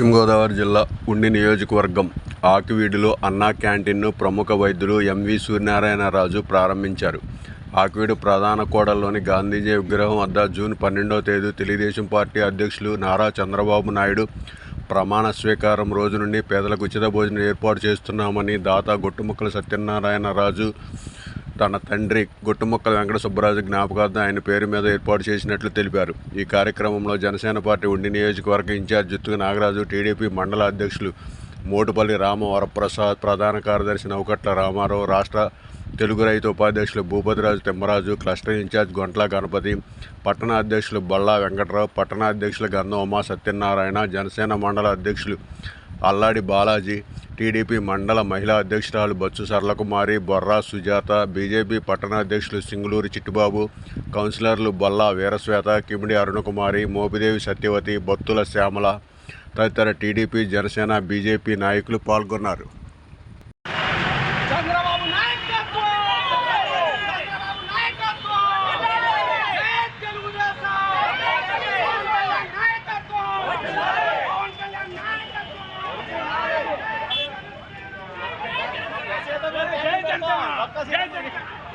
పశ్చిమ గోదావరి జిల్లా ఉండి నియోజకవర్గం. ఆకివీడులో అన్నా క్యాంటీన్ను ప్రముఖ వైద్యులు ఎంవి సూర్యనారాయణరాజు ప్రారంభించారు. ఆకివీడు ప్రధాన కోడల్లోని గాంధీజీ విగ్రహం వద్ద జూన్ పన్నెండవ తేదీ తెలుగుదేశం పార్టీ అధ్యక్షులు నారా చంద్రబాబు నాయుడు ప్రమాణ స్వీకారం రోజు నుండి పేదలకు ఉచిత భోజనం ఏర్పాటు చేస్తున్నామని దాత గొట్టుముక్కల సత్యనారాయణరాజు తన తండ్రి గుట్టుముక్కల వెంకట సుబ్బరాజు జ్ఞాపకార్థం ఆయన పేరు మీద ఏర్పాటు చేసినట్లు తెలిపారు. ఈ కార్యక్రమంలో జనసేన పార్టీ ఉండి నియోజకవర్గ ఇన్ఛార్జ్ జుత్తుకు నాగరాజు టీడీపీ మండల అధ్యక్షులు మోటుపల్లి రామ వరప్రసాద్ ప్రధాన కార్యదర్శి నౌకట్ల రామారావు రాష్ట్ర తెలుగు రైతు ఉపాధ్యక్షులు భూపతిరాజు తిమ్మరాజు క్లస్టర్ ఇన్ఛార్జ్ గొంట్ల గణపతి పట్టణ అధ్యక్షులు బళ్ళా వెంకట్రావు పట్టణ అధ్యక్షులు గంధం ఉమా సత్యనారాయణ జనసేన మండల అధ్యక్షులు అల్లాడి బాలాజీ టీడీపీ మండల మహిళా అధ్యక్షురాలు బొత్సు సరళకుమారి బొర్రా సుజాత బీజేపీ పట్టణాధ్యక్షులు సింగులూరి చిట్టుబాబు కౌన్సిలర్లు బొల్లా వీరశ్వేత కిమిడి అరుణకుమారి మోపిదేవి సత్యవతి బొత్తుల శ్యామల తదితర టీడీపీ జనసేన బీజేపీ నాయకులు పాల్గొన్నారు. ¡Adelante!